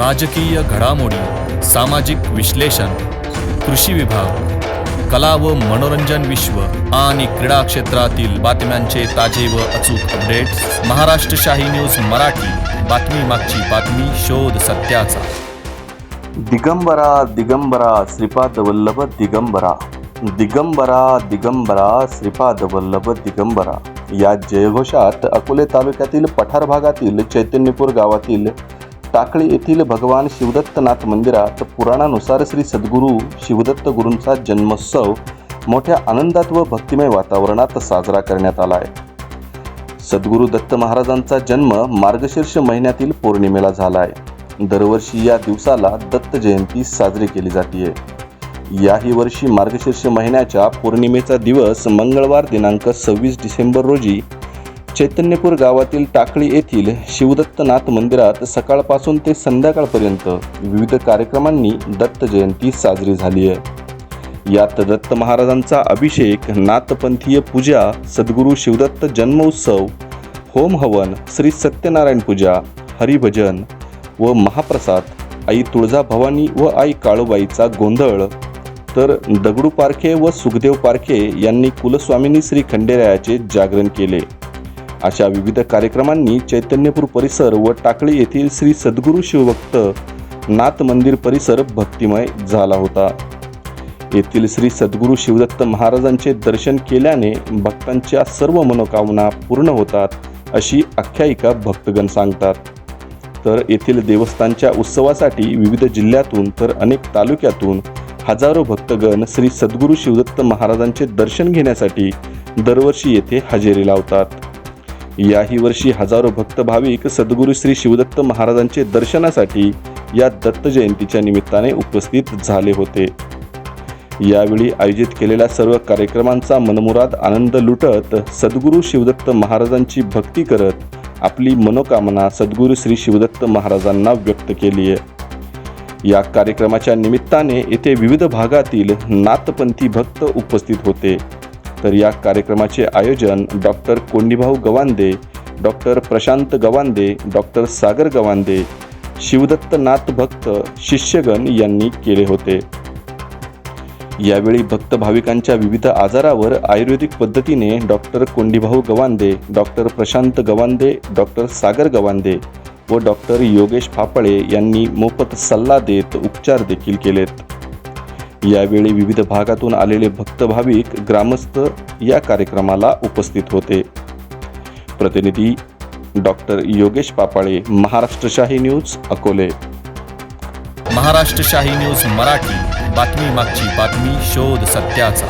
राजकीय घडामोडी सामाजिक विश्लेषण कृषी विभाग कला व मनोरंजन विश्व आणि क्रीडा क्षेत्रातील बातम्यांचे ताजे व अचूक अपडेट्स महाराष्ट्र शाही न्यूज मराठी. बातमी मागची बातमी शोध सत्याचा. दिगंबरा दिगंबरा श्रीपाद वल्लभ दिगंबरा. दिगंबरा दिगंबरा श्रीपाद वल्लभ दिगंबरा. या जयघोषात अकोले तालुक्यातील पठार भागातील चैतन्यपूर गावातील टाकळी येथील भगवान शिवदत्तनाथ मंदिरात पुराणानुसार श्री सद्गुरू शिवदत्त गुरूंचा जन्मोत्सव मोठ्या आनंदात व भक्तिमय वातावरणात साजरा करण्यात आला आहे. सद्गुरू दत्त महाराजांचा जन्म मार्गशीर्ष महिन्यातील पौर्णिमेला झाला आहे. दरवर्षी या दिवसाला दत्त जयंती साजरी केली जाते याही वर्षी मार्गशीर्ष महिन्याच्या पौर्णिमेचा दिवस मंगळवार दिनांक सव्वीस डिसेंबर रोजी चैतन्यपूर गावातील टाकळी येथील शिवदत्तनाथ मंदिरात सकाळपासून ते संध्याकाळपर्यंत विविध कार्यक्रमांनी दत्त जयंती साजरी झाली आहे. यात दत्त महाराजांचा अभिषेक नाथपंथीय पूजा सद्गुरू शिवदत्त जन्मोत्सव होम हवन श्री सत्यनारायण पूजा हरिभजन व महाप्रसाद आई तुळजा भवानी व आई काळूबाईचा गोंधळ. तर दगडू पारखे व सुखदेव पारखे यांनी कुलस्वामिनी श्री खंडेरायाचे जागरण केले. अशा विविध कार्यक्रमांनी चैतन्यपूर परिसर व टाकळी येथील श्री सद्गुरू शिवभक्त नाथ मंदिर परिसर भक्तिमय झाला होता. येथील श्री सद्गुरू शिवदत्त महाराजांचे दर्शन केल्याने भक्तांच्या सर्व मनोकामना पूर्ण होतात अशी आख्यायिका भक्तगण सांगतात. तर येथील देवस्थानच्या उत्सवासाठी विविध जिल्ह्यातून तर अनेक तालुक्यातून हजारो भक्तगण श्री सद्गुरू शिवदत्त महाराजांचे दर्शन घेण्यासाठी दरवर्षी येथे हजेरी लावतात. याही वर्षी हजारो भक्त भाविक सद्गुरू श्री शिवदत्त महाराजांचे दर्शनासाठी या दत्त जयंतीच्या निमित्ताने उपस्थित झाले होते. यावेळी आयोजित केलेल्या सर्व कार्यक्रमांचा मनमुराद आनंद लुटत सद्गुरू शिवदत्त महाराजांची भक्ती करत आपली मनोकामना सद्गुरू श्री शिवदत्त महाराजांना व्यक्त केली आहे. या कार्यक्रमाच्या निमित्ताने येथे विविध भागातील नाथपंथी भक्त उपस्थित होते. तर या कार्यक्रमाचे आयोजन doctor Kondibhau Gavande doctor Prashant Gavande doctor Sagar Gavande Shivdatta Nath भक्त शिष्यगण यांनी केले होते. यावेळी भक्त भाविकांच्या विविध आजारावर आयुर्वेदिक पद्धतीने doctor Kondibhau Gavande doctor Prashant Gavande doctor Sagar Gavande व डॉक्टर योगेश फापळे यांनी मोफत सल्ला देत उपचार देखील केलेत. यावेळी विविध भागातून आलेले भक्त भाविक ग्रामस्थ या कार्यक्रमाला उपस्थित होते. प्रतिनिधी doctor Yogesh Papale Maharashtrashahi news Akole. Maharashtrashahi news Marathi बातमी मागची बातमी शोध सत्याचा.